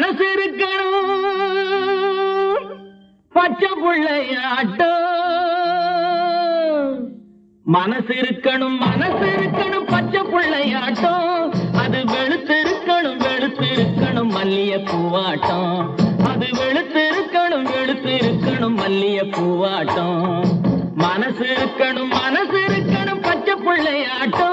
மனசு இருக்கணும் பச்சை பிள்ளையாட்டம். மனசு இருக்கணும் மனசு இருக்கணும் பச்சை பிள்ளையாட்டம். அது வெளுத்திருக்கணும் வெளுத்திருக்கணும் மல்லிய பூவாட்டம். அது வெளுத்திருக்கணும் வெளுத்திருக்கணும் மல்லிய பூவாட்டம். மனசு இருக்கணும் மனசு இருக்கணும் பச்சை பிள்ளையாட்டம்.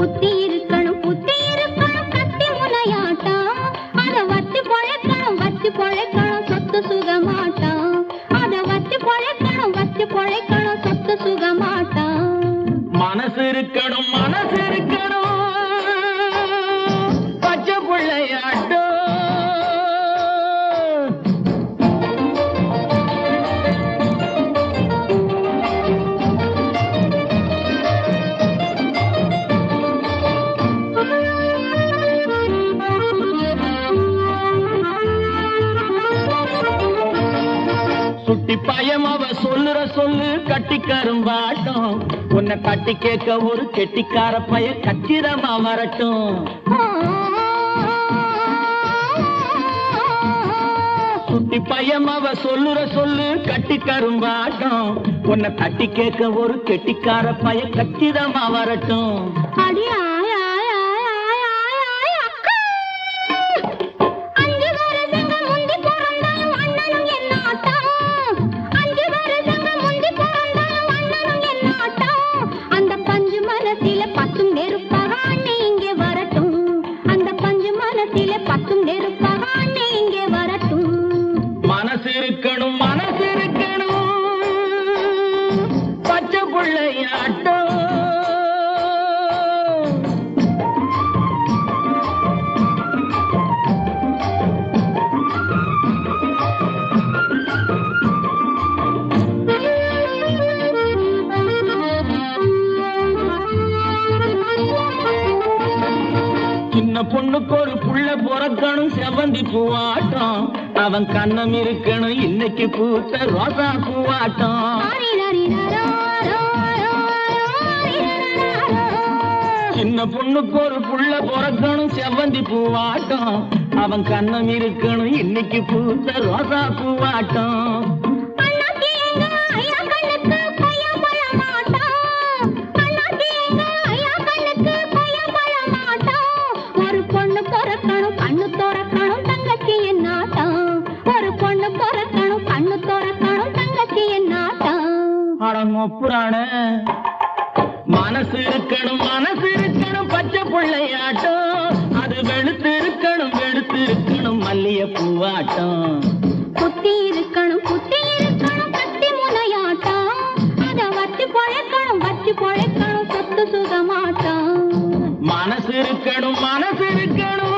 குத்தி இருக்கணும் குத்தி இருக்கணும் கத்தி முனையாட்டம். அத வச்சு பொழைக்கணும் வச்சு பொழைக்கணும் சொத்து சுகமாட்டம். அத வச்சு பொழைக்கணும் வச்சு பொழைக்கணும் சொத்து சுகமாட்டம். மனசு இருக்கணும் மனசு இருக்கணும். சுட்டி பயம் அவ சொல்லுற சொல்லு கட்டிக்காரும் வாட்டும். உன்னை கட்டி கேட்க ஒரு கெட்டிக்கார பய கச்சிதமா வரட்டும். சுட்டி பயம் அவ சொல்லுற சொல்லு கட்டிக்காரும் வாட்டும். உன்னை கட்டி கேட்க ஒரு கெட்டிக்கார பய கச்சிதமா வரட்டும். அடியா? பொண்ணுக்கு ஒரு புள்ள பிறக்கணும் செவந்தி பூவாட்டம். அவன் கண்ணம் இருக்கணும் இன்னைக்கு பூத்த ரோசா பூவாட்டம். சின்ன பொண்ணுக்கு ஒரு புள்ள பிறக்கணும் செவந்தி பூவாட்டம். அவன் கண்ணம் இருக்கணும் இன்னைக்கு பூத்த ரோசா பூவாட்டம். அடங்கொப்புறான மனசு இருக்கணும் மனசு இருக்கணும் பச்சை பிள்ளையாட்டம். அது வெளுத்து இருக்கணும் வெளுத்து இருக்கணும் மல்லிய பூவாட்டம். குத்தி இருக்கணும் குத்தி இருக்கணும் கத்தி முனையாட்டம். அத வச்சு பொழைக்கணும் வச்சு பொழைக்கணும் சொத்து சுகமாட்டம். மனசு இருக்கணும் மனசு இருக்கணும்